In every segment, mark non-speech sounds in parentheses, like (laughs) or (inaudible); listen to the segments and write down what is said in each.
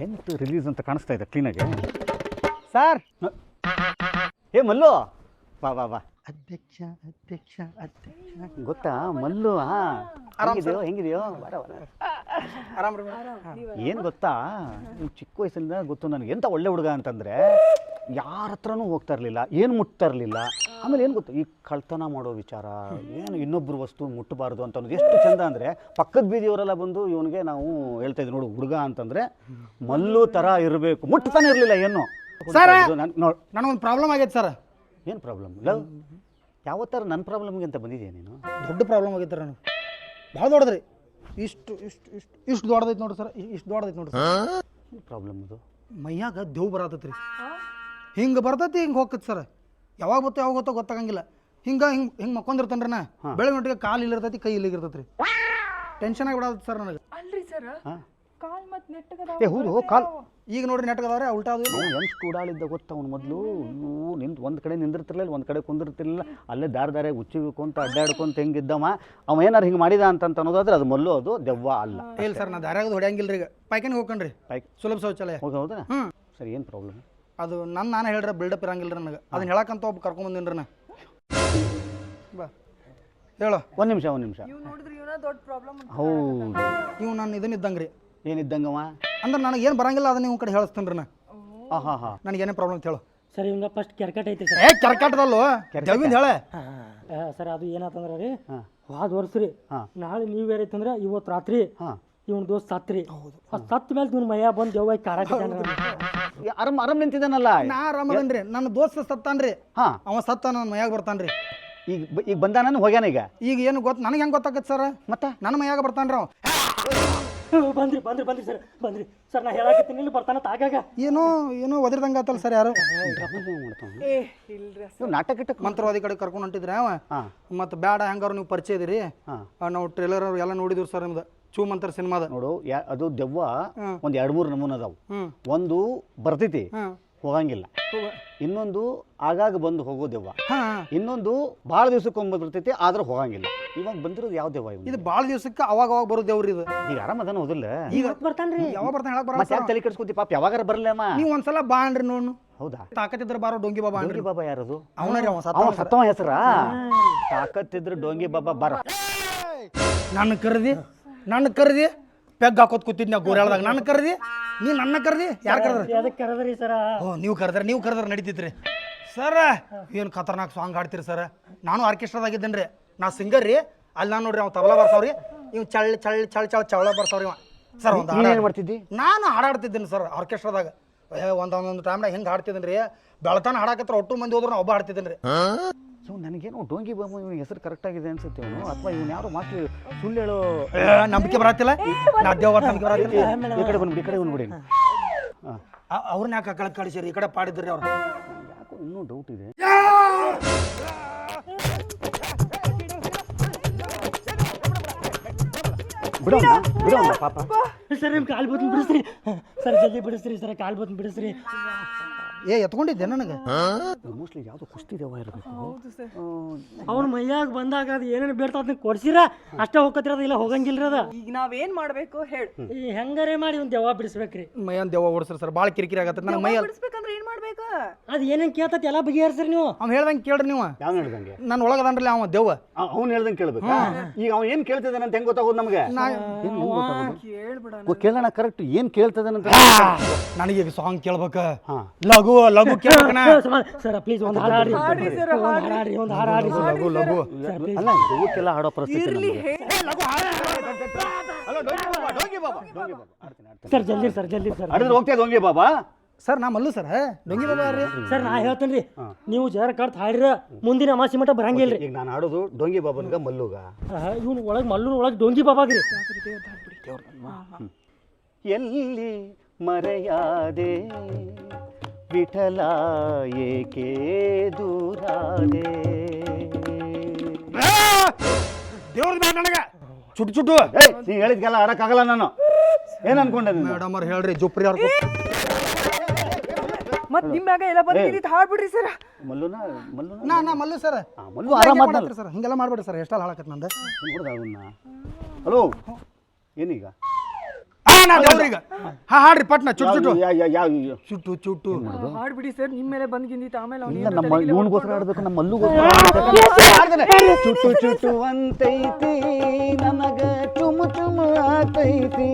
Tenth release ಅಂತ ಕಾಣಿಸ್ತಾ ಇದೆ ಕ್ಲೀನಾಗಿ ಸರ್ ಏ ಮಲ್ಲು! ಬಾ ಬಾ ವಾ. ಅಧ್ಯಕ್ಷ ಅಧ್ಯಕ್ಷ ಅಧ್ಯಕ್ಷ. ಗೊತ್ತಾ? ಮಲ್ಲು ಹಾ. ಹೆಂಗಿದೆಯೋ ಹೆಂಗಿದೆಯೋ? ಬರ ಬರ ಏನು ಗೊತ್ತಾ? ನೀವು ಚಿಕ್ಕ ವಯಸ್ಸಿಂದ ಗೊತ್ತು ನನಗೆ. ಎಂಥ ಒಳ್ಳೆ ಹುಡುಗ ಅಂತಂದರೆ ಯಾರ ಹತ್ರನೂ ಹೋಗ್ತಾ ಇರಲಿಲ್ಲ ಏನು ಮುಟ್ತಾ ಇರಲಿಲ್ಲ ಆಮೇಲೆ ಏನು ಗೊತ್ತು? ಈ ಕಳ್ತನ ಮಾಡೋ ವಿಚಾರ ಏನು ಇನ್ನೊಬ್ಬರು ವಸ್ತು ಮುಟ್ಟಬಾರ್ದು ಅಂತ ಅನ್ನೋದು ಎಷ್ಟು ಚಂದ ಅಂದರೆ ಪಕ್ಕದ ಬೀದಿಯವರೆಲ್ಲ ಬಂದು ಇವನಿಗೆ ನಾವು ಹೇಳ್ತಾ ಇದ್ವಿ ನೋಡು ಹುಡುಗ ಅಂತಂದರೆ ಮಲ್ಲು ಥರ ಇರಬೇಕು. ಮುಟ್ತಾನೆ ಇರಲಿಲ್ಲ ಏನು? ಸರ್! ನೋಡಿ. ನನಗೊಂದು ಪ್ರಾಬ್ಲಮ್ ಆಗೈತೆ ಸರ್. ಏನು ಪ್ರಾಬ್ಲಮ್? ಲವ್? ಯಾವತ್ತಾರ ನನ್ನ ಪ್ರಾಬ್ಲಮ್ಗೆ ಅಂತ ಬಂದಿದ್ಯಾ ನೀನು? ದೊಡ್ಡ ಪ್ರಾಬ್ಲಮ್ ಆಗೈತೆ ನಾನು ಭಾಳ ದೊಡ್ಡದ್ರಿ. ಇಷ್ಟು ಇಷ್ಟು ಇಷ್ಟು ಇಷ್ಟು ದೊಡ್ಡದೈತೆ ನೋಡ್ರಿ ಸರ್ ಇಷ್ಟು ದೊಡ್ಡದೈತೆ ನೋಡ್ರಿ ಸರ್. ಏನು ಪ್ರಾಬ್ಲಮ್ ಇದು. ಮೈಯಾಗ ದೇವ್ ಬರತೈತ್ರಿ ಹಿಂಗೆ ಬರ್ತೈತಿ ಹಿಂಗೆ ಹೋಗ್ತೈತಿ ಸರ್. ಯಾವಾಗ ಬರ್ತೋ ಯಾವಾಗ ಗೊತ್ತೋ ಗೊತ್ತಾಗಂಗಿಲ್ಲ. ಹಿಂಗೆ ಹಿಂಗೆ ಹಿಂಗೆ ಮಕ್ಕೊಂದಿರ್ತಾನ್ರಿ ನಾ. ಬೆಳಗ್ಗೆ ಮಟ್ಟಿಗೆ ಕಾಲು ಇಲ್ಲಿರ್ತೈತಿ ಕೈ ಇಲ್ಲಿಗಿರ್ತೈತಿ ರೀ. ಟೆನ್ಷನ್ ಆಗಿಬಿಡತ್ತೆ ಸರ್ ನನಗೆ. ಅಲ್ರಿ ಸರ್. ಹಾಂ. ಕಾಲ್ ಮತ್ ನೆಟ್ಟಗದ ಏ ಹೌದು ಕಾಲ್ ಈಗ ನೋಡ್ರಿ ನೆಟ್ಗದವ್ರೆ ಉಲ್ಟಾ ಅದು ಅವ್ನು ಹೆಂಗೆ ಸ್ಟೂಡಾಳಿದ್ದ ಗೊತ್ತ ಅವ್ನು ಮೊದಲು? ಇವು ನಿಂತು ಒಂದು ಕಡೆ ನಿಂದಿರ್ತಿರ್ಲಿಲ್ಲ ಒಂದು ಕಡೆ ಕುಂದಿರ್ತಿರ್ಲಿಲ್ಲ. ಅಲ್ಲೇ ದಾರಿ ಉಚ್ಚಿ ಉಚ್ಚಿಕೊಂತ ಅಡ್ಡಾಡ್ಕೊಂತ ಹೆಂಗಿದ್ದವ? ಅವ ಏನಾರು ಹಿಂಗೆ ಮಾಡಿದ ಅಂತ ಅನ್ನೋದಾದ್ರೆ ಅದು ಮೊದಲು ಅದು ದೆವ್ವ ಅಲ್ಲ. ಇಲ್ಲ ಸರ್ ನಾ ದಾರ್ಯಾಗ ಹೊಡ್ಯಂಗಿಲ್ಲ ರೀ ಈಗ. ಪೈಕನ್ ಹೋಗ್ಕಣ್ರಿ ಪೈಕ್ ಸುಲಭ ಶೌಚಾಲಯ. ಹೋಗಿ ಹೌದಾ? ಹ್ಞೂ ಸರಿ ಏನು ಪ್ರಾಬ್ಲಮ್ ಅದು ನನ್ನ ನಾನು ಹೇಳ್ರೆ ಬಿಲ್ಡಪ್ ಇರಂಗಿಲ್ಲ ರೀ ನನಗೆ ಅದನ್ನ ಹೇಳಕ್ಕಂತ ಒಬ್ಬ ಕರ್ಕೊಂಬಂದಿನ್ರಿ ನಾ. ಬಾ. ಹೇಳು. ಒಂದು ನಿಮಿಷ ಒಂದು ನಿಮಿಷ. ಇವ್ ನೋಡಿದ್ರಿ ಇವನ ದೊಡ್ಡ ಪ್ರಾಬ್ಲಮ್ ಹೌದು. ಇವ್ ನಾನು ಇದನ್ನ ಇದ್ದಂಗೆ ರೀ ಏನಿದ್ದಂಗವ ಅಂದ್ರೆ ನನಗೆ ಏನು ಬರಂಗಿಲ್ಲ ಅದನ್ನ ನೀವು ಕಡೆ ಹೇಳಿಸ್ತೀನಿ ರೀ ನಾ. ಹಾ ಹಾ ಹಾ ನನಗೆ ಏನೇ ಪ್ರಾಬ್ಲಮ್ ಅಂತ ಹೇಳು. ಸರ್ ಇವಂಗ ಫಸ್ಟ್ ಕೆರ್ಕಟ್ ಐತಿ ಸರ್. ಏ ಕೆರ್ಕಾಟದಲ್ಲೋ? ಜವಿಂದ ಹೇಳೆ. ಸರ್ ಅದು ಏನಾತಂದ್ರ ರೀ ಹಾ. ಹೋದ ವರ್ಷ ರೀ ನಾಳೆ ನಾಳೆ ನೀವ್ ಐತಂದ್ರ ಇವತ್ತು ರಾತ್ರಿ ಹಾಂ. ಇವನ್ ದೋಸ್ತ್ ಸತ್ರಿ ಆ ಸತ್ ಮೇಲೆ ನಿನ್ ಮಯ್ಯ ಬಂದ್ ಯಾವ ಕಾರಾಕಿದ್ದಾನ ಅರಮ್ ಅರಮ್ ನಿಂತಿದ್ದಾನಲ್ಲ? ನಾ ಆರಾಮದನ್ರಿ ನನ್ನ ದೋಸ್ತ ಸತ್ತಾನ್ರಿ. ಹಾ. ಅವ ಸತ್ತ ನನ್ನ ಮಯಾಗ ಬರ್ತಾನ್ರಿ. ಈಗ ಬ- ಈಗ ಬಂದಾನ ಹೋಗ್ಯಾನ ಈಗ? ಈಗ ಏನು ಗೊತ್ತು ನನಗೆ ಹೆಂಗ್ ಗೊತ್ತಾಗತ್ತೆ ಸರ್? ಮತ್ತೆ? ನನ್ನ ಮಯಾಗ ಬರ್ತಾನ್ರಿ ಅವ. ಬಂದ್ರಿ ಬಂದ್ರಿ ಬಂದ್ರಿ ಸರ್ ಬಂದ್ರಿ. ಸರ್ ನಾ ಹೇಳಾಕತ್ತೀನಿ ಇಲ್ಲಿ ಬರ್ತಾನ ತಾಗಾಗ ಏನೋ ಏನೋ ಒದ್ರದಂಗ ಆತಲ್ಲ ಸರ್ ಯಾರು? ಏ ಇಲ್ರಿ ನಾಟಕ ಗಿಟಕ್ ಮಂತ್ರವಾದಿ ಕಡೆ ಕರ್ಕೊಂಡು ಹೊಂಟಿದ್ರೆ ಅವ. ಬ್ಯಾಡ ಮತ್ತು ಬೇಡ ಹೆಂಗಾರು ನೀವು ಪರಿಚಯ ಇದೀರಿ ಹಾಂ. ಆ, ನಾವು ಟ್ರೇಲರ್ ಎಲ್ಲ ನೋಡಿದ್ರು ಸರ್ ನಿಮ್ದು. ಚೂ ಮಂತ್ರ ಸಿನಿಮಾದ. ನೋಡು ಯಾ ಅದು ದೆವ್ವ ಹ್ಮ್. ಒಂದು ಎರಡು ಮೂರು ನಮೂನೆ ಅದಾವು ಒಂದು ಬರ್ತೈತಿ ಹಾಂ. ಹೋಗಂಗಿಲ್ಲ. ಇನ್ನೊಂದು ಆಗಾಗ ಬಂದು ಹೋಗೋ ದೆವ್ವ. ಹಾ. ಇನ್ನೊಂದು ಭಾಳ ದಿವ್ಸಕ್ಕೊಮ್ಮೆ ಬರ್ತೈತಿ ಆದ್ರೆ ಹೋಗಂಗಿಲ್ಲ. ಇವಾಗ ಬಂದಿರೋದು ಯಾವ ದೇವ ಇದು ಭಾಳ ದಿವಸಕ್ಕೆ ಅವಾಗ ಅವಾಗ ಬರೋ ದೇವ್ರಿ ಇದು. ಈಗ ಆರಾಮದಾನ ಹೋದಿಲ್ಲ? ಈಗ ಬರ್ತಾನ್ರಿ? ಯಾವಾಗ ಬರ್ತಾನೆ ಹೇಳಕ್ ಮತ್ತೆ ಯಾಕೆ ಬರಲ್ಲ ತಲೆ ಕೆಡ್ಸ್ಕೊತಿ ಪಾಪ ಯಾವಾಗಾರ ಬರಲಮ್ಮ ನೀವು ಒಂದ್ಸಲ ಬಾ ಅನ್ರಿ ನೋಡು. ಹೌದಾ? ತಾಕತ್ತಿದ್ರ ಬಾರೋ ಡೊಂಗಿ ಬಾಬಾ ಅನ್ರಿ ಡೋಂಗಿ ಬಾಬಾ ಯಾರದು? ಅವನ ರೀ ಅವ ಅವ ಸತ್ತ ಸತ್ತವ ತಾಕತ್ ತಾಕತ್ತಿದ್ರೆ ಡೋಂಗಿ ಬಾಬಾ ಬರ. ನನ್ನ ಕರ್ದಿ ನನ್ನ ಕರ್ದಿ ಪೆಗ್ ಹಾಕೋತ್ ಕೂತಿದ್ ನಾವು ಗೋರ್ಯಾಳದಾಗ. ನನ್ನ ಕರ್ದಿ? ನೀ ನನ್ನ ಕರ್ದಿ? ಯಾರು ಕರೆದ್ರಿ? ಅದಕ್ಕೆ ಕರೆದ್ರಿ ಸರ. ಓ ನೀವು ಕರೆದ್ರ ನೀವು ಕರೆದ್ರ ನಡೀತಿದ್ರಿ ಸರ್ ಏನು ಖತರ್ನಾಕ್ ಸಾಂಗ್ ಹಾಡ್ತೀರಿ ಸರ್? ನಾನು ಆರ್ಕೆಸ್ಟ್ರಾದಾಗಿದ್ದೇನೆ ರೀ ನಾ ಸಿಂಗರ್ ರೀ ಅಲ್ಲಿ ನಾನು ನೋಡ್ರಿ ಅವ್ನು ತಬಲಾ ಬರ್ತಾವ್ರಿ ಇವ್ ಚಳ್ ಚಳ್ ಚಳ್ ಚಳ್ ಚವಳ ಬರ್ತಾವ್ರಿ ಇವ. ಸರ್ ಒಂದು ಹಾಡ ನೀನೇನು ಮಾಡ್ತಿದ್ದಿ? ನಾನು ಹಾಡಾಡ್ತಿದ್ದೀನಿ ಸರ್ ಆರ್ಕೆಸ್ಟ್ರಾದಾಗ. ಏ ಒಂದು ಒಂದೊಂದು ಟೈಮ್ನಾಗ ಹೆಂಗೆ ಹಾಡ್ತಿದ್ದೀನಿ ರೀ. ಬೆಳತಾನ ಹಾಡಾಕತ್ರ ಒಟ್ಟು ಮಂದಿ ಹೋದ್ರೆ ನಾ ಒಬ್ಬ ಹಾಡ್ತಿದ್ದೀನಿ ರೀ. ಸೊ ನನಗೇನೋ ಡೋಂಗಿ ಬಾಬು ಇವನ ಹೆಸರು ಕರೆಕ್ಟ್ ಆಗಿದೆ ಅನ್ಸುತ್ತೆ ಇವನು. ಅಥವಾ ಇವನು ಯಾರು ಮಾತು ಸುಳ್ಳು ಹೇಳೋ ಏ, ನಂಬಿಕೆ ಬರತ್ತಿಲ್ಲ ನಾ ದೇವ್ರ ನಂಬಿಕೆ ಬರತ್ತಿಲ್ಲ ಈ ಕಡೆ ಬಂದ್ಬಿಡಿ ಈ ಕಡೆ ಬಂದ್ಬಿಡಿ ಅವ್ರನ್ನ ಯಾಕೆ ಕಳಿಸಿರಿ ಈ ಕಡೆ ಪಾಡಿದ್ರಿ ಅವ್ರು. ಯಾಕೋ ಇನ್ನೂ ಡೌಟ್ ಇದೆ. ಬಿಡೋಣ ಬಿಡೋಣ ಪಾಪ. ಸರ್ ನಿಮ್ ಕಾಲ್ ಬತ್ನ್ ಬಿಡಿಸ್ರಿ. ಸರ್ ಜಲ್ದಿ ಬಿಡಿಸ್ರಿ ಸರ್ ಕಾಲ್ ಬತ್ನ್ ಬಿಡಿಸ್ರಿ. ಏ ಎತ್ಕೊಂಡಿದ್ದೆ ನನಗೆ. ಮೋಸ್ಟ್ಲಿ ಯಾವುದು ಕುಸ್ತಿ ದೇವ ಇರಬೇಕು. ಅವ್ನ ಮೈಯಾಗ ಬಂದಾಗ ಅದು ಏನೇನು ಬೇಡ್ತಾವ ಅದನ್ನ ಕೊಡ್ಸಿರ? ಅಷ್ಟೇ ಹೋಗತ್ತಿರ ಇಲ್ಲ ಹೋಗಂಗಿಲ್ಲ ಅದ? ಈಗ ನಾವೇನ್ ಮಾಡ್ಬೇಕು ಹೇಳಿ. ಈ ಹೆಂಗರೇ ಮಾಡಿ ಒಂದ್ ದೆವ್ವ ಬಿಡಿಸ್ಬೇಕ್ರಿ. ಮೈಯನ್ ದೆವ್ವ ಓಡಿಸ್ರಿ ಸರ್ ಬಾಳ ಕಿರಿಕಿರಿ ಆಗತ್ತೆ ನನ್ನ ಮೈ ಬಿಡಿಸ್ಬೇಕಂದ್ರೆ ಏನ್ ಮಾಡ್ಬೇಕು? ಅದು ಏನೇನ್ ಕೇಳ್ತತಿ ಎಲ್ಲ ಬಗೆಹರಿಸ್ರಿ ನೀವು. ಅವ್ನು ಹೇಳ್ದಂಗೆ ಕೇಳ್ರಿ ನೀವು. ಯಾವ ಹೇಳ್ದಂಗೆ? ನಾನು ಒಳಗದನ್ರಲ್ಲ ಅವ ದೆವ್ವ. ಅವ್ನು ಹೇಳ್ದಂಗೆ ಕೇಳ್ಬೇಕು. ಈಗ ಅವ್ನು ಏನ್ ಕೇಳ್ತಿದ್ದಾನೆ ಅಂತ ಹೆಂಗ್ ಗೊತ್ತಾಗೋದು ನಮಗೆ? ಕೇಳೋಣ ಕರೆಕ್ಟ್ ಏನು ಅಂತ ನನಗೆ ಸಾಂಗ್ ಕೇಳ್ಬೇಕ. ಹಾಂ. ಲಘು ಲಘು ಕೇಳ್ಬೇಕನ (laughs) ಸರ್ ಪ್ಲೀಸ್ ಒಂದು ಹಾಡು ಒಂದು ಹಾಡು ಒಂದು ಹಾಡು ಹಾಡಿ ಸರ್ ಲಘು. ಲಘು ಅಲ್ಲ ದೆವ್ವಕ್ಕೆಲ್ಲ ಹಾಡೋ ಪರಿಸ್ಥಿತಿ ನಮ್ಗೆ. ಸರ್ ಜಲ್ದಿ ಸರ್ ಜಲ್ದಿ ಸರ್. ಹೋಗ್ತಾ ಬಾಬಾ? ಸರ್ ನಾ ಮಲ್ಲು ಸರ್. ಡೊಂಗಿ ಬಾಬಾ ರೀ ಸರ್ ನಾ ಹೇಳ್ತೇನೆ ರೀ ನೀವು ಜರ ಕರ್ತ ಹಾಡಿರ ಮುಂದಿನ ಅಮಾಸಿ ಮಟ್ಟ ಬರಂಗಿಲ್ಲ ಈಗ ನಾನು ಆಡೋದು ಡೊಂಗಿ ಬಾಬನ್ಗ ಮಲ್ಲುಗ. ಇವ್ನು ಒಳಗೆ ಮಲ್ಲುನ ಒಳಗೆ ಡೊಂಗಿ ಬಾಬಾಗ್ರಿ. ಎಲ್ಲಿ ಮರೆಯಾದೆ? ವಿಠಲ ಏಕೆ ದೂರಾದೆ? ದೇವ್ರ ಬ್ಯಾಡ ನನಗೆ. ಚುಟ್ಟು ಚುಟ್ಟು. ಏಯ್ ನೀ ಹೇಳಿದ್ಗೆಲ್ಲ ಆಡಕ್ಕಾಗಲ್ಲ ನಾನು. ಏನ್ ಅನ್ಕೊಂಡೆ ನೀನು? ಮೇಡಮ್ ಅವ್ರು ಹೇಳ್ರಿ ಜುಪ್ರಿ ಅವ್ರು ಮತ್ ನಿಮ್ಮ ಮ್ಯಾಗ ಎಲ್ಲ ಬಂದಿದ್ದು ಹಾಡ್ಬಿಡ್ರಿ ಸರ್. ಮಲ್ಲುನ ಮಲ್ಲುನ? ನಾ ನಾ ಮಲ್ಲು ಸರ್. ಆ, ಮಲ್ಲು ಆರಾಮಾದ್ನಲ್ಲ ಸರ್ ಹಿಂಗೆಲ್ಲ ಮಾಡ್ಬೇಡಿ ಸರ್ ಎಷ್ಟಲ್ಲ ಹಾಳಾಕತ್ ನಂದು. ನೋಡ್ದ ಅವನ್ನ ಹಲೋ ಏನೀಗ! ನಾ ದೇವ್ರೀಗ ಹಾ ಹಾಡ್ರಿ ಪಟ್ನ ಚುಟ್ ಚುಟ್ಟು ಯಾವ- ಚುಟ್ಟು ಚುಟ್ಟು ಹಾಡ್ಬಿಡಿ ಸರ್ ನಿಮ್ಮ ಮೇಲೆ ಬಂದ್ ಗಿಂದಿತ್ತು ಆಮೇಲೆ ಇಲ್ಲ ನಮ್ಮ ಇವನಿಗೋಸ್ಕರ ಆಡ್ಬೇಕು ನಮ್ಮ ಅಲ್ಲೂಗೋಸ್ಕರ ಚುಟ್ಟು ಚುಟು ಚುಟು ಅಂತೈತಿ ನಮಗ ಚುಮು ಚುಮು ಆತೈತಿ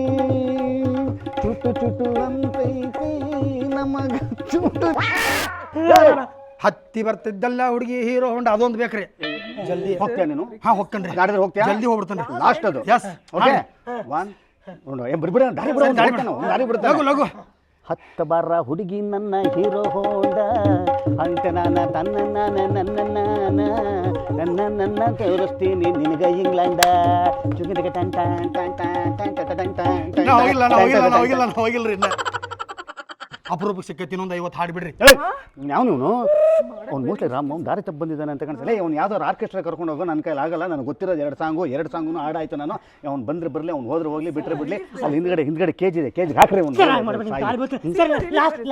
ಚುಟು ಚುಟ್ಟು ಅಂತೈತಿ ನಮಗ ಚುಟು ಹತ್ತಿ ಬರ್ತಿದ್ದಲ್ಲ ಹುಡುಗಿ ಹೀರೋ ಹೊಂಡ ಅದೊಂದು ಬೇಕ್ರಿ ಜಲ್ದಿ ಹೋಗ್ತೇನೆ ನೀನು ಹಾ ಹೋಗ್ತೇನೆ ಜಲ್ದಿ ಹೋಗ್ಬಿಡ್ತೇನೆ ಲಾಸ್ಟ್ ಅದು ಎಸ್ ಓಕೆ ಒನ್ ಏ ಬಿಡ್ಬಿಡ ದಾರಿ ಬಿಡ ದಾರಿ ಬಿಡ್ತಾನೆ ಅವ್ನು ದಾರಿ ಬಿಡ್ತಾನೆ ಲಗು ಲಗು ಹತ್ತ ಬಾರ ಹುಡುಗಿ ನನ್ನ ಹೀರೋ ಹೋಂಡ ಅಂತ ನಾನ ತನ್ನ ನಾನ ನನ್ನ ನಾನ ನನ್ನ ನನ್ನ ತೋರಿಸ್ತೀನಿ ನಿನಗ ಇಂಗ್ಲೆಂಡ ಚುಗಿದಿಗೆ ಟನ್ ಟನ್ ಟನ್ ಟನ್ ಟನ್ ಟನ್ ಹೋಗಿಲ್ಲ ನಾ ಹೋಗಿಲ್ಲ ನಾ ಹೋಗಿಲ್ಲ ನಾ ಹೋಗಿಲ್ರಿ ಇನ್ನ ಅಪರೂಪಕ್ಕೆ ಸಿಕ್ಕೈತಿ ಇನ್ನೊಂದು ಐವತ್ತು ಹಾಡ್ಬಿಡ್ರಿ. ಯಾವ ನೀವು ಅವ್ನು ಮೋಸ್ಟ್ಲಿ ರಾಮ್ ಅವ್ನು ದಾರಿ ತಪ್ಪು ಬಂದಿದ್ದಾನೆ ಅಂತ ಕಾಣಿಸಲ್ಲ ಅವ್ನು ಯಾವ್ದಾರು ಆರ್ಕೆಸ್ಟ್ರಾ ಕರ್ಕೊಂಡು ಹೋಗೋ ನನ್ನ ಕೈಲಿ ಆಗಲ್ಲ ನನಗೆ ಗೊತ್ತಿರೋದು ಎರಡು ಸಾಂಗು ಎರಡು ಸಾಂಗು ಹಾಡಾಯ್ತು ನಾನು. ಅವ್ನು ಬಂದ್ರೆ ಬರಲಿ ಅವ್ನು ಹೋದ್ರೆ ಹೋಗ್ಲಿ ಬಿಟ್ಟರೆ ಬಿಡಲಿ. ಅಲ್ಲಿ ಹಿಂದ್ಗಡೆ ಹಿಂದ್ಗಡೆ ಕೇಜ್ ಇದೆ ಕೇಜ್ ಹಾಕ್ರಿ ಹಂಗೆ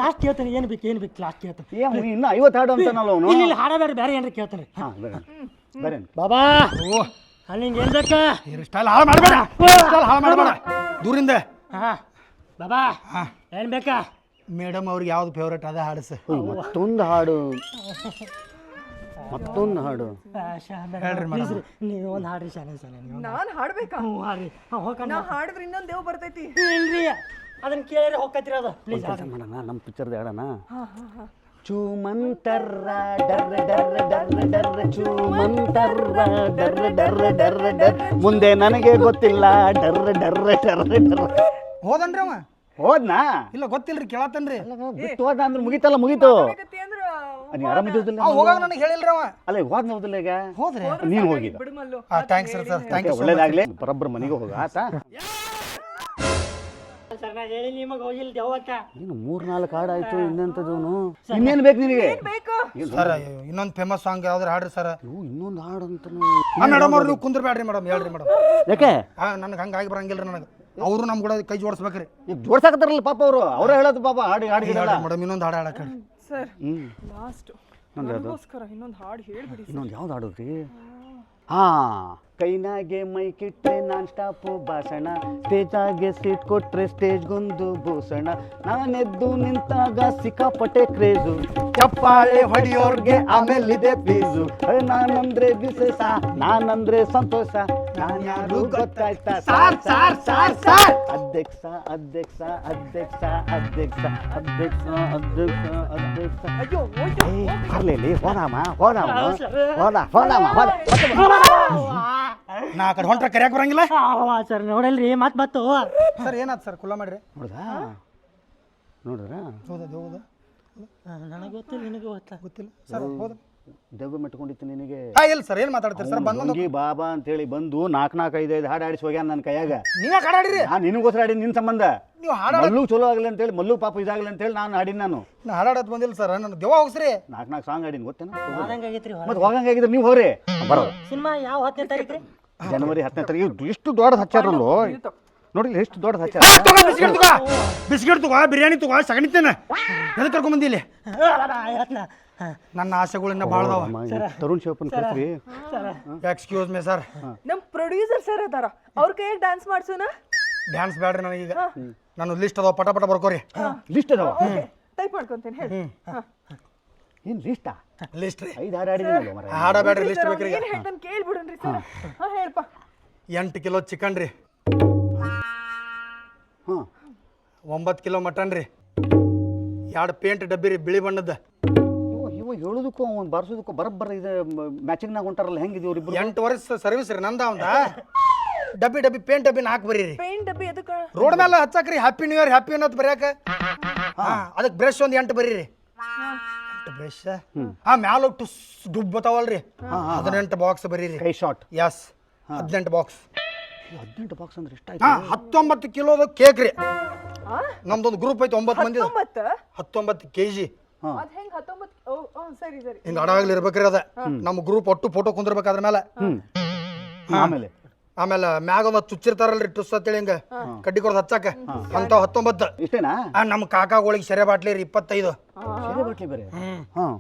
ಲಾಸ್ಟ್ ಕೇಳ್ತಾನೆ ಏನು ಬೇಕು ಏನು ಬೇಕು ಲಾಸ್ಟ್ ಕೇಳ್ತಾನೆ. ಏ ಇನ್ನೂ ಐವತ್ತು ಹಾಡು ಅಂತಾನಲ್ಲ ಅವನು. ಇಲ್ಲಿ ಹಾಡಬೇಡ ಹಾಡ ಬೇರೆ ಬೇರೆ ಏನ್ರಿ ಕೇಳ್ತಾನೆ. ಹಾಂ ಬೇರೆ. ಬೇರೆ. ಬಾಬಾ ಓ. ಅಲ್ಲಿ ನಿಂಗೆ ಏನು ಬೇಕಾ? ಸ್ಟೈಲ್ ಹಾಳು ಮಾಡಬೇಡ. ಸ್ಟೈಲ್ ಹಾಳು ಮಾಡಬೇಡ. ದೂರಿಂದ. ಹಾ. ಬಾಬಾ ಏನು ಬೇಕಾ? ಮೇಡಮ್ ಅವ್ರಿಗೆ ಯಾವ್ದು ಫೇವ್ರೇಟ್ ಅದ ಹಾಡಿಸ. ಮತ್ತೊಂದು ಹಾಡು. ಮತ್ತೊಂದು ಹಾಡು. ಹೇಳ್ರಿ ನೀವು ಒಂದು ಹಾಡ್ರಿ ಶಾಲೆ ನಾನು ನೀವು ನಾನ್ ಹಾಡ್ಬೇಕಾ? ಹ್ಞೂ ಹಾಡ್ರಿ. ಹಾಂ ನಾ ಹಾಡಿದ್ರೆ ಇನ್ನೊಂದ್ ದೇವ್ ಬರ್ತೈತಿ. ಇಲ್ರಿ ಅದನ್ನ ಕೇಳಿದ್ರೆ ಹೋಗ್ಕತ್ತೀರ ಅದು. ಪ್ಲೀಸ್ ಮಾಡೋಣ ನಮ್ಮ ಪಿಕ್ಚರ್ ಹೇಳೋಣ. ಚೂಮಂತರ್ರ ಡರ್ರ ಡರ್ರ ಡರ್ರ ಡರ್ರ ಚೂಮಂತರ್ರ ಡರ್ರ ಡರ್ರ ಡರ್ರ ಡರ್ ಮುಂದೆ ನನಗೆ ಗೊತ್ತಿಲ್ಲ ಡರ್ರ ಡರ್ರ ಡರ್ರ ಡರ್ರ. ಹೋದನ್ರಿ ಅವ. ಹೋದ್ನಾ? ಇಲ್ಲ ಗೊತ್ತಿಲ್ರಿ ಕೇಳತ್ತನ್ರಿ ಬಿಟ್ಟು ಹೋದ ಅಂದ್ರೆ ಮುಗೀತಲ್ಲ ಮುಗೀತು. ನೀ ಆರಾಮಿದ್ದಿಲ್ಲ ಅವ ಹೋಗಾಗ ನನಗೆ ಹೇಳಿಲ್ರಿ ಅವ. ಅಲ್ಲ ಹೋದ್ನ ಹೋದಿಲ್ಲ ಈಗ? ಹೋದ್ರಿ. ನೀನು ಬಿಡುಮಲ್ಲು ಆ thanks sir sir thank you ಒಳ್ಳೇದಾಗ್ಲಿ. ಬರಬ್ಬರ ಮನೆಗೆ ಹೋಗ ಆತ? ಸರ್ ಹೇಳಿ ನಿಮಗೆ ಹೋಗಿಲ್ಲ ದೇವತ್ತ ಏನು ಮೂರ್ ನಾಲ್ಕು ಹಾಡು ಆಯ್ತು ಇನ್ನೆಂತದವನು ಇನ್ನೇನು ಬೇಕು ನಿನಗೆ? ಸರ್ ಇನ್ನೊಂದು ಫೇಮಸ್ ಸಾಂಗ್ ಯಾವ್ದಾರ ಹಾಡ್ರಿ ಸರ್ ಇವು ಇನ್ನೊಂದು ಹಾಡು ಅಂತ ಮೇಡಮ್ ಅವ್ರು ನೀವು ಕುಂದ್ರಬೇಡ್ರಿ ಮೇಡಮ್ ಹೇಳ್ರಿ ಮೇಡಮ್ ಯಾಕೆ? ನನ್ಗೆ ನನಗೆ ಹಂಗಾಗಿ ಬರಂಗಿಲ್ರಿ ನನಗೆ. ಅವರು ನಮ್ಮ ಕೂಡ ಕೈ ಜೋಡಿಸ್ಬೇಕ್ರಿ. ಈಗ ಜೋಡ್ಸಾಕತ್ತಾರಲ್ಲ ಪಾಪ ಅವರು. ಅವರೇ ಹೇಳೋದು ಪಾಪ ಹಾಡಿ ಹಾಡಿ ಮೇಡಮ್ ಇನ್ನೊಂದು ಹಾಡು ಹಾಡಕ್ಕೆ ಸರ್. ಲಾಸ್ಟ್. ನನಗೋಸ್ಕರ ಹಾಡು ಹಾಡ್ ಹೇಳ್ಬಿಡಿ ಇನ್ನೊಂದು ಯಾವ್ದು ಹಾಡೋದ್ರಿ? ಹಾ. ಕೈನಾಗೆ ಮೈಕಿಟ್ರೆ ನಾನ್ ಸ್ಟಾಪು ಭಾಷಣ. ಸ್ಟೇಜಾಗೆ ಸೀಟ್ ಕೊಟ್ರೆ ಸ್ಟೇಜ್ಗೊಂದು ಭೂಷಣ. ನಾನೆದ್ದು ನಿಂತಾಗ ಸಿಕ್ಕಾಪಟ್ಟೆ ಕ್ರೇಜು. ಚಪ್ಪಾಳೆ ಹೊಡಿಯೋರ್ಗೆ ಆಮೇಲಿದೆ ಫೀಸು. ನಾನಂದ್ರೆ ವಿಶೇಷ ನಾನಂದ್ರೆ ಸಂತೋಷ. ನಾನ್ಯಾರು ಗೊತ್ತಾಯ್ತಾ? Sir sir sir sir! ಅಧ್ಯಕ್ಷ ಅಧ್ಯಕ್ಷ ಅಧ್ಯಕ್ಷ ಅಧ್ಯಕ್ಷ ಅಧ್ಯಕ್ಷ ಅಧ್ಯಕ್ಷ ಅಧ್ಯಕ್ಷ. ಅಯ್ಯೋ ಹೋಯ್ತು ಹೋರಾಮ ಹೋದಾಮ ಹೋದಾಮ. ಹೋದ ಹೋದ ನಾ ಕಡೆ ಹೊಂಟ್ರ ಕರಿಯಾಕ ಬರಂಗಿಲ್ಲ? ಸರ್ ನೋಡಲ್ರಿ ಮತ್ ಬತ್ತು ಸರ್ ಏನಾದ್ ಸರ್ ಕುಲ್ಲ ಮಾಡ್ರಿ? ನೋಡ್ದಾ? ನೋಡಿದ್ರ ಹೌದಾ ಹೌದಾ ನನಗೆ ಗೊತ್ತಿಲ್ಲ ನಿನಗೆ ಗೊತ್ತಾ ಗೊತ್ತಿಲ್ಲ. ಸರ್ ಹೌದಾ. ದೆವ್ವ ಮೆಟ್ಕೊಂಡಿತ್ತು ನಿನಗೆ? ಹಾ ಇಲ್ಲ ಸರ್? ಏನ್ ಮಾತಾಡ್ತೀರಿ ಸರ್? ಬಂದೊಂದು ಬಂಗಿ ಬಾಬಾ ಅಂತೇಳಿ ಬಂದು ನಾಲ್ಕು ನಾಲ್ಕು ಐದು ಐದು ಹಾಡು ಆಡಿಸಿ ಹೋಗ್ಯಾನ ನನ್ನ ಕೈಯಾಗ. ನೀವೇ ಹಾಡಾಡಿರಿ ನಾನು ನಿನಗೋಸ್ಕರ ಆಡಿ ನಿನ್ನ ಸಂಬಂಧ. ನೀವು ಹಾಡ ಮಲ್ಲು ಚಲೋ ಆಗಲಿ ಅಂತೇಳಿ ಮಲ್ಲು ಪಾಪ ಇದಾಗಲಿ ಅಂತೇಳಿ ನಾನು ಆಡಿನ ನಾನು. ನಾ ಹಾಡಾಡೋದು ಬಂದಿಲ್ಲ ಸರ್. ನನ್ನ ದೆವ್ವ ಹೋಗ್ಸ್ರಿ. ನಾಲ್ಕು ನಾಲ್ಕು ಸಾಂಗ್ ಆಡಿನ ಗೊತ್ತೇನ? ಆಗೈತ್ರಿ ಮತ್ತೆ ಹೋಗಂಗಾಗಿದ್ರೆ ನೀವು ಹೋಗ್ರಿ. ಬರೋ. ಸಿನಿಮಾ ಯಾವ ಹತ್ತನೇ ತಾರೀಕು ಜನವರಿ ಹತ್ತನೇ ತಾರೀಕು. ಇಷ್ಟು ಎಷ್ಟು ದೊಡ್ಡದು ಹಚ್ಚಾರಲ್ಲೋ ನೋಡಿ ಎಷ್ಟು ದೊಡ್ಡ ಹಚ್ಚಾರ ತಗೋ ಬಿಸ್ಕೆಟ್ ತಗೋ. ಬಿಸ್ಕೆಟ್ ತಗೋ ಬಿರಿಯಾನಿ ತಗೋ ಸಗಣಿತೇನೆ ಎದಕ್ಕೆ ಕರ್ಕೊಂಡ್ ಬಂದಿಲ್ಲ ಆಯ್ತಲ್ಲ ನನ್ನ ಆಸೆಗಳನ್ನ ಭಾಳ ಅದಾವ ತರುಣ್ ಶಿವಪ್ಪನ ಕರ್ಸ್ರಿ. Excuse me sir. ನಮ್ ಪ್ರೊಡ್ಯೂಸರ್ ಸರ್ ಅದಾರ. ಅವ್ರ ಕೈಯಾಗ ಡ್ಯಾನ್ಸ್ ಮಾಡ್ಸೋಣ? ಡ್ಯಾನ್ಸ್ ಬೇಡ್ರಿ ನನಗೀಗ ನಾನು ಲಿಸ್ಟ್ ಅದಾವ ಪಟ ಪಟ ಬರ್ಕೋರಿ. ಲಿಸ್ಟ್ ಅದಾವ? ಟೈಪ್ ಮಾಡ್ಕೊಂತೇನೆ ಹೇಳಿ. ಏನು ಲಿಸ್ಟಾ ಲಿಸ್ಟ್ ರೀ. ಐದು ಹಾಡು ಆಡಿದ್ದೀನಿ ಮರ ಹಾಡ ಬೇಡ್ರಿ ಲಿಸ್ಟ್ ಬೇಕ್ರಿ ಈಗ. ಏನ್ ಹೇಳ್ತಾನೆ ಕೇಳ್ಬಿಡನ್ರಿ ಸರ್. ಹಾ. ಹೇಳ್ಪ. ಎಂಟು ಕಿಲೋ ಚಿಕನ್ ರೀ. ಹ್ಞೂ ಒಂಬತ್ತು ಕಿಲೋ ಮಟನ್ ರೀ. ಎರಡು ಪೇಂಟ್ ಡಬ್ಬಿ ರೀ ಬಿಳಿ ಬಣ್ಣದ. ಹೇಳೋದಕ್ಕೂ ಅವ್ನು ಬರ್ಸೋದಕ್ಕೂ ಬರಬ್ಬರ ಇದು ಮ್ಯಾಚಿಂಗ್ನಾಗ ಹೊಂಟಾರಲ್ಲ ಹೆಂಗಿದೆ ಇವ್ರಿಬ್ರು ಎಂಟು ವರ್ಷ ಸರ್ವಿಸ್ ರೀ ನಂದ ಅವಂದ. ಡಬ್ಬಿ ಡಬ್ಬಿ ಪೇಂಟ್ ಡಬ್ಬಿ ಹಾಕಿ ಬರೀ ರೀ ಪೇಂಟ್ ಡಬ್ಬಿ ಅದಕ್ಕೆ ರೋಡ್ ಮೇಲೆ ಹಚ್ಚಕ್ರಿ ಹ್ಯಾಪಿ ನ್ಯೂ ಇಯರ್ ಹ್ಯಾಪಿ ಅನ್ನೋದು ಬರ್ಯಾಕ. ಹಾ ಅದಕ್ಕೆ ಬ್ರಷ್ ಒಂದು ಎಂಟು ಬರೀರಿ. ಎಂಟು ಬ್ರಷ್ ಹಾ ಮ್ಯಾಲ ಟುಸ್ ಡುಬ್ ಬತಾವಲ್ರಿ. ಹದಿನೆಂಟು ಬಾಕ್ಸ್ ಬರೀರಿ. ಕೈ ಶಾಟ್ ಎಸ್ ಹದಿನೆಂಟು ಬಾಕ್ಸ್ ಹದಿನೆಂಟು ಬಾಕ್ಸ್ ಅಂದ್ರೆ ಹಾ ಎಷ್ಟಾಯ್ತು ಹತ್ತೊಂಬತ್ತು ಕಿಲೋದ ಕೇಕ್ ರೀ? ನಮ್ದೊಂದು ಗ್ರೂಪ್ ಐತೆ ಒಂಬತ್ತು ಮಂದಿ ಹತ್ತೊಂಬತ್ತ? ಹತ್ತೊಂಬತ್ತು ಕೆ ಜಿ ಅದ್ ಹೆಂಗ್ ಹತ್ತೊಂಬತ್ ಓ ಓ, ಸರಿ ಸರಿ. ಹಿಂಗೆ ಅಡಾಗ್ಲಿ ಇರ್ಬೇಕ್ರಿ ಅದ ನಮ್ಮ ಗ್ರೂಪ್ ಒಟ್ಟು ಫೋಟೋ ಕುಂದಿರ್ಬೇಕಾದ್ರ ಮೇಲೆ ಆಮೇಲೆ? ಆಮೇಲೆ ಮ್ಯಾಗ ಒಂದು ಚುಚ್ಚಿರ್ತಾರಲ್ರಿ ಟುಸ್ ಅಂತೇಳಿ ಹಿಂಗ. ಕಡ್ಡಿ ಕೊಡ್ದು ಹಚ್ಚಾಕ ಅಂತಾವ್ ಹತ್ತೊಂಬತ್ತು. ಇಷ್ಟೇನಾ? ಆ ನಮ್ಮ ಕಾಕಾಗಳಿಗೆ ಸೆರೆ ಬಾಟ್ಲಿ ರೀ ಇಪ್ಪತ್ತೈದು. ಸರಿ ಬಾಟ್ಲಿ ಬೇರೆ? ಹಾಂ.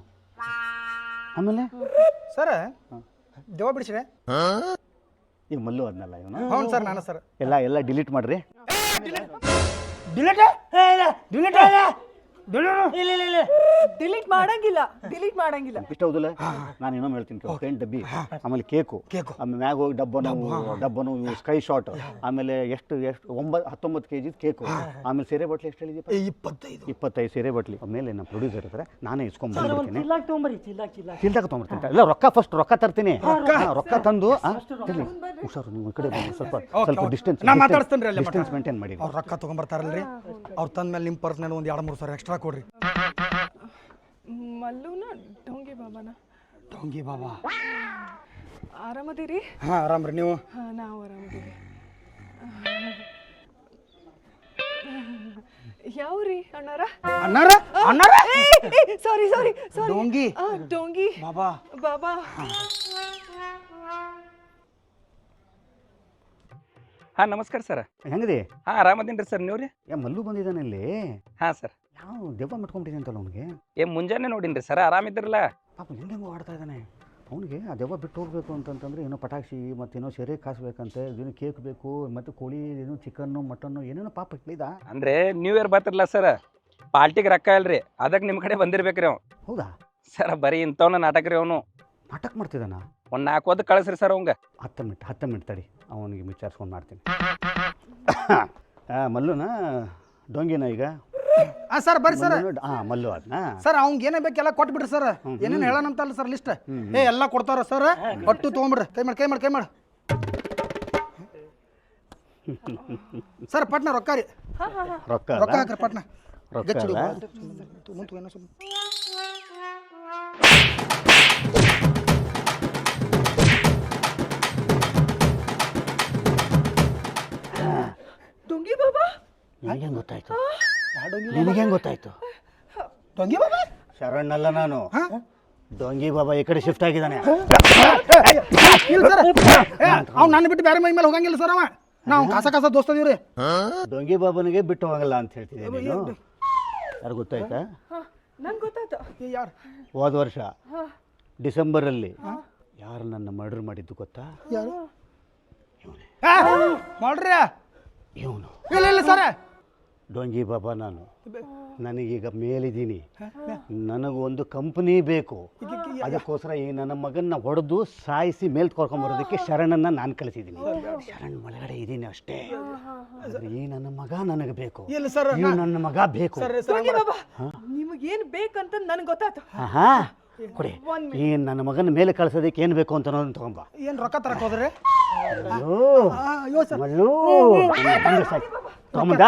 ಆಮೇಲೆ? ಸರ್ ದೇವ ಬಿಡಿಸ್ರೆ? ಈಗ ಮಲ್ಲು ಅದನ್ನಲ್ಲ ಇವನು? ಹ್ಞೂ ಸರ್ ನಾನು ಸರ್. ಎಲ್ಲ ಎಲ್ಲ ಡಿಲೀಟ್ ಮಾಡ್ರಿ. ಡಿಲೀಟ್ ಡಿಲೀಟ್ ಡಿಲೀಟ್ ಇಲ್ಲ ಇಲ್ಲ ಇಲ್ಲ. ಡಿಲೀಟ್ ಮಾಡಂಗಿಲ್ಲ. ಡಿಲೀಟ್ ಮಾಡಂಗಿಲ್ಲ. ಇಷ್ಟ ಹೌದಲ್ಲ ನಾನು ಇನ್ನೊಮ್ಮೆ ಹೇಳ್ತೀನಿ ಕೇಳು. ಪೇಂಟ್ ಡಬ್ಬಿ ಆಮೇಲೆ ಕೇಕು. ಕೇಕು. ಆಮೇಲೆ ಮ್ಯಾಗ ಹೋಗಿ ಡಬ್ಬನು ಡಬ್ಬನು ಇವು ಸ್ಕೈ ಶಾಟ್ ಆಮೇಲೆ ಎಷ್ಟು ಎಷ್ಟು ಒಂಬತ್ತು ಹತ್ತೊಂಬತ್ತು ಕೆ ಜಿದು ಕೇಕು. ಆಮೇಲೆ ಸೀರೆ ಬಟ್ಲಿ ಎಷ್ಟು ಹೇಳಿದೀಪ ಇಪ್ಪತ್ತೈದು. ಇಪ್ಪತ್ತೈದು ಸೀರೆ ಬಟ್ಲಿ. ಆಮೇಲೆ ನಮ್ಮ ಪ್ರೊಡ್ಯೂಸರ್ ಇರ್ತಾರೆ ನಾನೇ ಇಸ್ಕೊಂಡ್ ಒಂದು ಬಂದ್ಬಿಡ್ತೀನಿ. ಚಿಲ್ಲಾಕ್ ತೊಗೊಂಬರಿ ಚಿಲ್ಲಾಕ್ ಚಿಲ್ಲಾಕ್ ಚಿಲ್ದಾಗ ತೊಗೊಂಬರ್ತೀನಿ. ಇಲ್ಲ ರೊಕ್ಕ ಫಸ್ಟ್ ರೊಕ್ಕ ತರ್ತೀನಿ. ರೊಕ್ಕ ತಂದು ಹುಷಾರು ನೀವು ಈ ಕಡೆ ಸ್ವಲ್ಪ ಸ್ವಲ್ಪ ಡಿಸ್ಟೆನ್ಸ್ ಡಿಸ್ಟೆನ್ಸ್ ಮೇಂಟೈನ್ ಮಾಡಿ. ಅವ್ರು ರೊಕ್ಕ ತೊಗೊಂಬರ್ತಾರಲ್ರಿ. ಅವ್ರು ತಂದ ಮೇಲೆ ನಿಮ್ಮ ಪರ್ಸ್ನಲ್ಲಿ ಒಂದು ಎರಡು ಮೂರು ಸಾವಿರ ಎಕ್ಸ್ಟ್ರಾ ಕೊಡ್ರಿ. ಮಲ್ಲೂನ ಡೊಂಗಿ ಬಾಬಾನ. ಡೊಂಗಿ ಬಾಬಾ. ಆರಾಮದಿರಿ? ಹಾಂ ಆರಾಮ್ರಿ. ನೀವು? ಹಾ ನಾವು ಆರಾಮದಿರಿ ಯಾವ್ರಿ ಅಣ್ಣಾರ? ಅಣ್ಣಾರ? ಅಣ್ಣಾರ? ಸಾರಿ ಸಾರಿ ಸಾರಿ ಹಾಂ ಡೊಂಗಿ? ಬಾಬಾ. ಬಾಬಾ. ಹಾಂ. ನಮಸ್ಕಾರ ಸರ್. ಹೆಂಗದಿ? ಹಾಂ ಆರಾಮದೇನ್ರಿ ರೀ ಸರ್. ನೀವು ರೀ ಯಾ ಮಲ್ಲು ಬಂದಿದ್ದಾನೆ ಇಲ್ಲಿ. ಹಾಂ ಸರ್. ಯಾವ ದೆವ್ವ ಮೆಟ್ಕೊಂಡ್ಬಿಟ್ಟಿದೆ ಅಂತಲ್ಲ ಅವನಿಗೆ? ಏ ಮುಂಜಾನೆ ನೋಡಿನ್ರಿ ಸರ ಆರಾಮಿದ್ರಲ್ಲ ಪಾಪ ಹೆಂಗೆಂಗೋ ಆಡ್ತಾ ಇದ್ದಾನೆ. ಅವನಿಗೆ ಆ ದೆವ್ವ ಬಿಟ್ಟು ಹೋಗಬೇಕು ಅಂತಂತಂದ್ರೆ ಏನೋ ಪಟಾಕ್ಷಿ ಮತ್ತೇನೋ ಸೆರೆ ಕಾಸ್ಬೇಕಂತೆ ಏನೋ ಕೇಕ್ ಬೇಕು ಮತ್ತು ಕೋಳಿ ಏನೋ ಚಿಕನ್ನು ಮಟನ್ನು ಏನೇನೋ ಪಾಪ ಇಟ್ಲಿದ ಅಂದ್ರೆ ನ್ಯೂ ಇಯರ್ ಬರ್ತಿರಲ್ಲ ಸರ್. ಪಾರ್ಟಿಗೆ ರೊಕ್ಕ ಇಲ್ರಿ ಅದಕ್ಕೆ ನಿಮ್ಮ ಕಡೆ ಬಂದಿರ್ಬೇಕ್ರಿ ಅವ್ನು ಹೌದಾ? ಸರ ಬರೀ ಇಂಥವ್ನ ನಾಟಕ ರೀ ಅವನು. ನಾಟಕ ಮಾಡ್ತಿದ್ದಾನ? ಒಂದು ನಾಲ್ಕು ಓದ್ ಕಳಿಸ್ರಿ ಸರ್ ಅವಂಗೆ. ಹತ್ತು ಮಿನಿಟ್ ಹತ್ತು ಮಿನಿಟ್ ತಡಿ ಅವನಿಗೆ ವಿಚಾರಿಸ್ಕೊಂಡು ಮಾಡ್ತೀನಿ. (coughs) ಮಲ್ಲುನ ಡೊಂಗಿನ ಈಗ? ಹಾಂ ಸರ್ ಬರ್ರಿ ಸರ್. ಹಾಂ ಮಲ್ಲು ಅದನ್ನ ಸರ್ ಅವ್ನಿಗೆ ಏನೇ ಬೇಕೆಲ್ಲ ಕೊಟ್ಬಿಡ್ರಿ ಸರ್. ಏನೇನು ಹೇಳೋಣಂತಲ್ಲ ಸರ್ ಲಿಸ್ಟ್ ಏ ಎಲ್ಲ ಕೊಡ್ತಾರ ಸರ್. ಒಟ್ಟು ತೊಗೊಂಬಿಡ್ರಿ ಕೈ ಮಾಡಿ ಕೈ ಮಾಡಿ ಕೈ ಮಾಡಿ. ಸರ್ ಪಟ್ನ ರೊಕ್ಕ ರೀ. ರೊಕ್ಕ ರೊಕ್ಕ ಅಲ್ಲ? ಹಾಕ್ರಿ ಪಟ್ನ. ರೊಕ್ಕ ಗಚ್ಚಿಡು ಅಲ್ಲ? ಮುಂತು ಏನೋ ಸುಮ್ಮನೆ ಡೋಂಗಿ ಬಾಬಾ? ನಿನಗೆ ಗೊತ್ತಾಯ್ತು? ನಿನಗೆ ಗೊತ್ತಾಯ್ತು? ಡೊಂಗಿ ಬಾಬಾ. ಶರಣಲ್ಲ ನಾನು. ದೊಂಗಿ ಬಾಬಾ ಈ ಕಡೆ ಶಿಫ್ಟ್ ಆಗಿದ್ದಾನೆ. ಇಲ್ಲ ಸರ್. ಅವ್ನು ನನ್ನ ಬಿಟ್ಟು ಬೇರೆ ಮೈ ಮೇಲೆ ಹೋಗಂಗಿಲ್ಲ ಸರ್ ಅವ. ನಾವು ಕಾಸ ಕಾಸ ದೋಸ್ತದೀವ್ರಿ ಡೊಂಗಿ ಬಾಬನಿಗೆ ಬಿಟ್ಟು ಹೋಗಲ್ಲ ಅಂತ ಹೇಳ್ತಿದ್ದೆ ನೀನು? ಯಾರು ಗೊತ್ತಾಯ್ತಾ? ನಂಗೆ ಗೊತ್ತಾಯ್ತು. ಯಾರು? ಹೋದ ವರ್ಷ ಡಿಸೆಂಬರಲ್ಲಿ ಯಾರು ನನ್ನ ಮರ್ಡರ್ ಮಾಡಿದ್ದು ಗೊತ್ತಾ? ಯಾರು? ಮಾಡ್ರಿ ಇವನು. ಇಲ್ಲ ಇಲ್ಲ ಸರ್. ಡೊಂಗಿ ಬಾಬಾ ನಾನು. ನನಗೀಗ ಮೇಲಿದ್ದೀನಿ. ನನಗೆ ಒಂದು ಕಂಪನಿ ಬೇಕು. ಅದಕ್ಕೋಸ್ಕರ ಈ ನನ್ನ ಮಗನ್ನ ಹೊಡೆದು ಸಾಯಿಸಿ ಮೇಲ್ ಕರ್ಕೊಂಬರೋದಕ್ಕೆ ಶರಣನ್ನ ನಾನು ಕಳಿಸಿದ್ದೀನಿ. ಶರಣ್ ಒಳಗಡೆ ಇದ್ದೀನಿ ಅಷ್ಟೇ. ಆದ್ರೆ ಈ ನನ್ನ ಮಗ ನನಗೆ ಬೇಕು. ಇಲ್ಲ ಸರ್ ಈ ನನ್ನ ಮಗ ಬೇಕು. ನಿಮಗೇನು ಬೇಕಂತ ನನ್ಗೆ ಗೊತ್ತಾಯ್ತು. ಆಹಾ. ಕೊಡಿ. ಈ ನನ್ನ ಮಗನ ಮೇಲೆ ಕಳ್ಸೋದಕ್ಕೆ ಏನು ಬೇಕು ಅಂತ ಅನ್ನೋದನ್ನ ತಗೊಂಬ. ಏನು ರೊಕ್ಕ ತರಕ್ಕೆ ಹೋದ್ರಿ? ಅಯ್ಯೋ. ಸರ್. ಮಲ್ಲು. ತಗೊಂಬಂದ?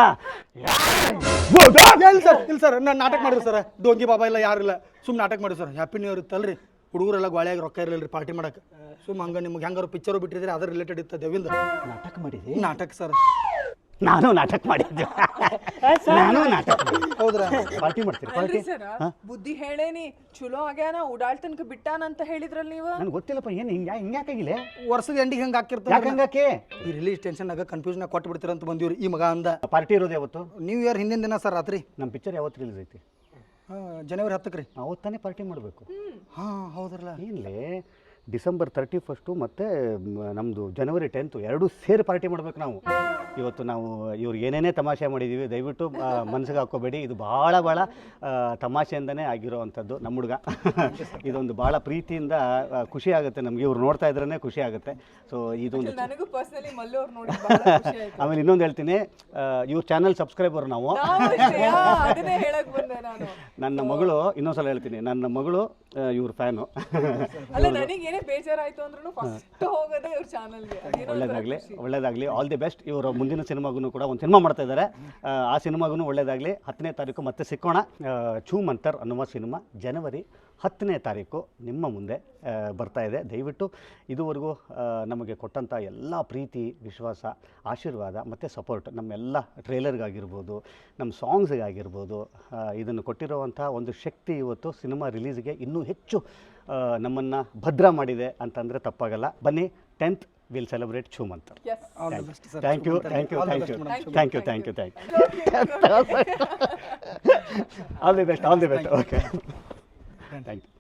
ಇಲ್ಲ ಸರ್ ಇಲ್ಲ ಸರ್. ನಾನು ನಾಟಕ ಮಾಡಿದ್ರು ಸರ್. ಡೋಂಗಿ ಬಾಬಾ ಇಲ್ಲ ಯಾರಿಲ್ಲ ಸುಮ್ ನಾಟಕ ಮಾಡಿ ಸರ್. ಹ್ಯಾಪಿ ನ್ಯೂ ಇಯರ್ ಇತ್ತಲ್ರಿ. ಹುಡುಗರೆಲ್ಲ ಗೋಳಿಯಾಗಿ ರೊಕ್ಕ ಇರಲಿಲ್ಲ ರೀ ಪಾರ್ಟಿ ಮಾಡಕ್ಕೆ ಸುಮ್ ಹಂಗ ನಿಮ್ಗೆ ಹೆಂಗಾರು ಪಿಕ್ಚರು ಬಿಟ್ಟಿದ್ರೆ ಅದ್ರ ರಿಲೇಟೆಡ್ ಇತ್ತು ದೇವಿಂದ್ರ. ನಾಟಕ ಮಾಡಿದೆ? ನಾಟಕ ಸರ್. ನಾನು ನಾಟಕ ಮಾಡಿದ್ದೆ. ನಾನು ನಾಟಕ. ಹೌದ್ರಾ? ಪಾರ್ಟಿ ಮಾಡ್ತೀರಿ? ಪಾರ್ಟಿ? ಅಲ್ರಿ ಸರ್ ಬುದ್ಧಿ ಹೇಳೇನಿ. ಚಲೋ ಆಗ್ಯಾನ ಓಡಾಳ್ ತನಕ ಬಿಟ್ಟಾನ ಅಂತ ಹೇಳಿದ್ರಲ್ಲ ನೀವು? ನನ್ಗೆ ಗೊತ್ತಿಲ್ಲಪ್ಪ ಏನು ಹಿಂಗೆ ಹಿಂಗ್ಯಾಕಾಗಿಲ್ಲ ವರ್ಷದ ಎಂಡಿಗೆ ಹಂಗೆ ಹಾಕಿರ್ತಾರೆ? ಯಾಕೆ ಹಂಗಾಕೆ ಈ ರಿಲೀಸ್ ಟೆನ್ಷನ್ ಆಗ ಕನ್ಫ್ಯೂಷನ್ ಕೊಟ್ಟು ಬಿಡ್ತೀರ ಅಂತ ಬಂದಿವ್ರಿ ಈ ಮಗ ಅಂದ. ಪಾರ್ಟಿ ಇರೋದು ಯಾವತ್ತು? ನ್ಯೂ ಇಯರ್ ಹಿಂದಿನ ದಿನ ಸರ್ ರಾತ್ರಿ. ನಮ್ಮ ಪಿಕ್ಚರ್ ಯಾವತ್ತು ರಿಲೀಸ್ ಐತಿ? ಹಾ, ಜನವರಿ ಹತ್ತಕ್ಕೆ ರೀ ಅವತ್ತಾನೆ ತಾನೇ ಪಾರ್ಟಿ ಮಾಡಬೇಕು. ಹಾಂ ಹೌದ್ರಲ್ಲ. ಏನ್ಲೇ? ಡಿಸೆಂಬರ್ ತರ್ಟಿ ಫಸ್ಟು ಮತ್ತು ನಮ್ಮದು ಜನವರಿ ಟೆಂತು ಎರಡೂ ಸೇರಿ ಪಾರ್ಟಿ ಮಾಡ್ಬೇಕು ನಾವು. ಇವತ್ತು ನಾವು ಇವ್ರು ಏನೇನೇ ತಮಾಷೆ ಮಾಡಿದ್ದೀವಿ ದಯವಿಟ್ಟು ಮನಸ್ಸಿಗೆ ಮನ್ಸಿಗೆ ಹಾಕೋಬೇಡಿ ಇದು ಭಾಳ ಭಾಳ ತಮಾಷೆಯಿಂದನೇ ಆಗಿರೋ ಅಂಥದ್ದು ನಮ್ಮ ಹುಡುಗ. ಇದೊಂದು ಭಾಳ ಪ್ರೀತಿಯಿಂದ ಖುಷಿ ಆಗುತ್ತೆ ನಮಗೆ. ಇವ್ರು ನೋಡ್ತಾ ಇದ್ರೇ ಖುಷಿ ಆಗುತ್ತೆ. ಸೊ ಇದೊಂದು (laughs) ಆಮೇಲೆ ಇನ್ನೊಂದು ಹೇಳ್ತೀನಿ ಇವ್ರ ಚಾನಲ್ ಸಬ್ಸ್ಕ್ರೈಬರ್ ನಾವು. ನನ್ನ ಮಗಳು ಇನ್ನೊಂದ್ಸಲ ಹೇಳ್ತೀನಿ ನನ್ನ ಮಗಳು ಇವ್ರ ಫ್ಯಾನು. ಅಲ್ಲ ನನಗೆ ಏನೇ ಬೇಜಾರಾಯ್ತು ಅಂದ್ರೂ ಫಸ್ಟ್ ಹೋಗೋದೇ ಇವ್ರ ಚಾನಲ್ಗೆ ಅದೇನೋ ಒಂಥರ ಒಳ್ಳೇದಾಗಲಿ ಖುಷಿ. ಒಳ್ಳೇದಾಗಲಿ ಆಲ್ ದಿ ಬೆಸ್ಟ್ ಇವರು ಮುಂದಿನ ಸಿನಿಮಾಗೂ ಕೂಡ ಒಂದು ಸಿನಿಮಾ ಮಾಡ್ತಾ ಇದ್ದಾರೆ ಆ, ಸಿನಿಮಾಗೂ ಒಳ್ಳೇದಾಗಲಿ. ಹತ್ತನೇ ತಾರೀಕು ಮತ್ತೆ ಸಿಕ್ಕೋಣ. ಚೂ ಮಂತರ್ ಅನ್ನುವ ಸಿನಿಮಾ ಜನವರಿ ಹತ್ತನೇ ತಾರೀಕು ನಿಮ್ಮ ಮುಂದೆ ಬರ್ತಾ ಇದೆ. ದಯವಿಟ್ಟು ಇದುವರೆಗೂ ನಮಗೆ ಕೊಟ್ಟಂಥ ಎಲ್ಲ ಪ್ರೀತಿ ವಿಶ್ವಾಸ ಆಶೀರ್ವಾದ ಮತ್ತು ಸಪೋರ್ಟ್ ನಮ್ಮೆಲ್ಲ ಟ್ರೇಲರ್ಗಾಗಿರ್ಬೋದು ನಮ್ಮ ಸಾಂಗ್ಸ್ಗಾಗಿರ್ಬೋದು ಇದನ್ನು ಕೊಟ್ಟಿರುವಂಥ ಒಂದು ಶಕ್ತಿ ಇವತ್ತು ಸಿನಿಮಾ ರಿಲೀಸ್ಗೆ ಇನ್ನೂ ಹೆಚ್ಚು ನಮ್ಮನ್ನು ಭದ್ರ ಮಾಡಿದೆ ಅಂತಂದರೆ ತಪ್ಪಾಗಲ್ಲ. ಬನ್ನಿ tenth will celebrate shoe month thank you thank you thank you. Thank you thank you thank you all the best all the best okay thank you